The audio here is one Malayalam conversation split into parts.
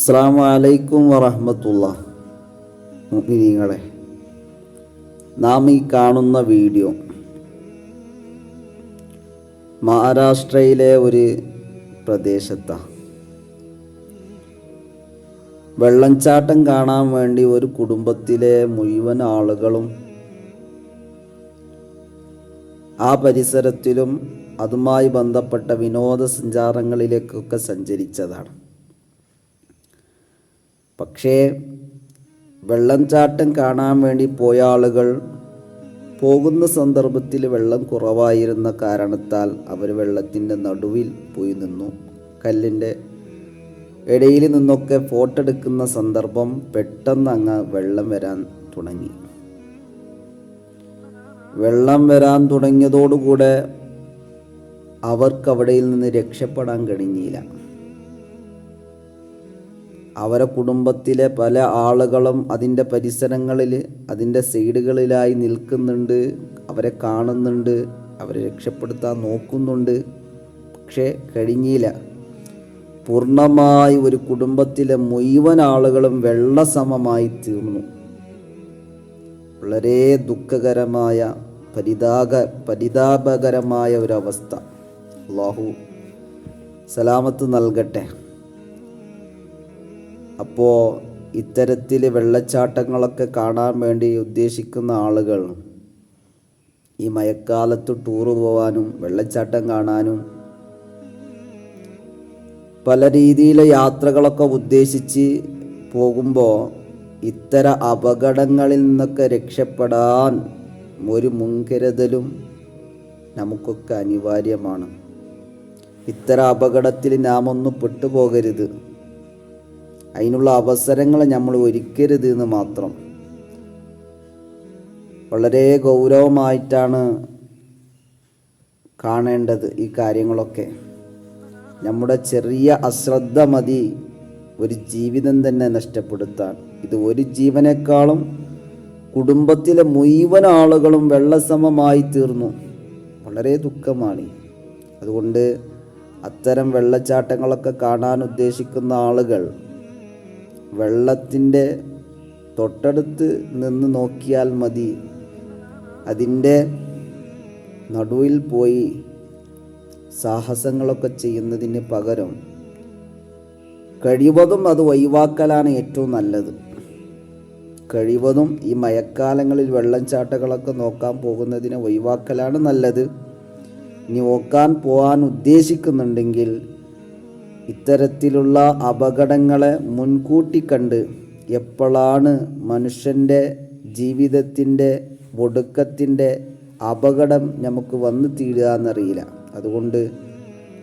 അസ്സാം വലൈക്കും വറഹമത്തുള്ള നിങ്ങളെ നാം ഈ കാണുന്ന വീഡിയോ മഹാരാഷ്ട്രയിലെ ഒരു പ്രദേശത്താണ് വെള്ളച്ചാട്ടം കാണാൻ വേണ്ടി ഒരു കുടുംബത്തിലെ മുഴുവൻ ആളുകളും ആ പരിസരത്തിലും അതുമായി ബന്ധപ്പെട്ട വിനോദസഞ്ചാരങ്ങളിലേക്കൊക്കെ സഞ്ചരിച്ചതാണ്. പക്ഷേ വെള്ളംചാട്ടം കാണാൻ വേണ്ടി പോയ ആളുകൾ പോകുന്ന സന്ദർഭത്തിൽ വെള്ളം കുറവായിരുന്ന കാരണത്താൽ അവർ വെള്ളത്തിന്റെ നടുവിൽ പോയി നിന്നു. കല്ലിന്റെ ഇടയിൽ നിന്നൊക്കെ ഫോട്ടോ എടുക്കുന്ന സന്ദർഭം പെട്ടെന്ന് അങ്ങ് വെള്ളം വരാൻ തുടങ്ങി. വെള്ളം വരാൻ തുടങ്ങിയതോടുകൂടെ അവർക്കവിടെയിൽ നിന്ന് രക്ഷപ്പെടാൻ കഴിഞ്ഞില്ല. അവരെ കുടുംബത്തിലെ പല ആളുകളും അതിന്റെ പരിസരങ്ങളിൽ അതിന്റെ സൈഡുകളിലായി നിൽക്കുന്നുണ്ട് അവരെ കാണുന്നുണ്ട് അവരെ രക്ഷപ്പെടുത്താൻ നോക്കുന്നുണ്ട്. പക്ഷേ കഴിഞ്ഞില്ല. പൂർണമായി ഒരു കുടുംബത്തിലെ മുഴുവൻ ആളുകളും വെള്ളസമമായി തീർന്നു. വളരെ ദുഃഖകരമായ പരിതാക പരിതാപകരമായ ഒരവസ്ഥ അള്ളാഹു സലാമത്ത് നൽകട്ടെ. അപ്പോൾ ഇത്തരത്തിൽ വെള്ളച്ചാട്ടങ്ങളൊക്കെ കാണാൻ വേണ്ടി ഉദ്ദേശിക്കുന്ന ആളുകൾ ഈ മഴക്കാലത്ത് ടൂറ് പോകാനും വെള്ളച്ചാട്ടം കാണാനും പല രീതിയിലെ യാത്രകളൊക്കെ ഉദ്ദേശിച്ച് പോകുമ്പോൾ ഇത്തര അപകടങ്ങളിൽ നിന്നൊക്കെ രക്ഷപ്പെടാൻ ഒരു മുൻകരുതലും നമുക്കൊക്കെ അനിവാര്യമാണ്. ഇത്തരം അപകടത്തിൽ നാം ഒന്ന് പെട്ടുപോകരുത്. അതിനുള്ള അവസരങ്ങൾ നമ്മൾ ഒരുക്കരുത് എന്ന് മാത്രം. വളരെ ഗൗരവമായിട്ടാണ് കാണേണ്ടത് ഈ കാര്യങ്ങളൊക്കെ. നമ്മുടെ ചെറിയ അശ്രദ്ധ മതി ഒരു ജീവിതം തന്നെ നഷ്ടപ്പെടുത്താൻ. ഇത് ഒരു ജീവനേക്കാളും കുടുംബത്തിലെ മുഴുവൻ ആളുകളും വെള്ളസമമായി തീർന്നു. വളരെ ദുഃഖമാണ്. അതുകൊണ്ട് അത്തരം വെള്ളച്ചാട്ടങ്ങളൊക്കെ കാണാൻ ഉദ്ദേശിക്കുന്ന ആളുകൾ വെള്ളത്തിന്റെ തൊട്ടടുത്ത് നിന്ന് നോക്കിയാൽ മതി. അതിന്റെ നടുവിൽ പോയി സാഹസങ്ങളൊക്കെ ചെയ്യുന്നതിന് പകരം കഴിവതും അത് ഒഴിവാക്കലാണ് ഏറ്റവും നല്ലത്. കഴിവതും ഈ മഴക്കാലങ്ങളിൽ വെള്ളംചാട്ടകളൊക്കെ നോക്കാൻ പോകുന്നതിന് ഒഴിവാക്കലാണ് നല്ലത്. ഇനി നോക്കാൻ പോകാൻ ഉദ്ദേശിക്കുന്നുണ്ടെങ്കിൽ ഇത്തരത്തിലുള്ള അപകടങ്ങളെ മുൻകൂട്ടി കണ്ട് എപ്പോഴാണ് മനുഷ്യന്റെ ജീവിതത്തിന്റെ ഒടുക്കത്തിന്റെ അപകടം നമുക്ക് വന്നു തീരുക എന്നറിയില്ല. അതുകൊണ്ട്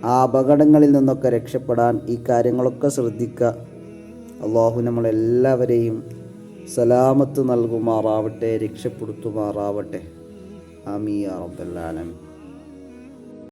ആ അപകടങ്ങളിൽ നിന്നൊക്കെ രക്ഷപ്പെടാൻ ഈ കാര്യങ്ങളൊക്കെ ശ്രദ്ധിക്കുക. അള്ളാഹു നമ്മളെല്ലാവരെയും സലാമത്ത് നൽകുമാറാവട്ടെ രക്ഷപ്പെടുത്തുമാറാവട്ടെ. ആമീ റബ്ബല്ലാലമീൻ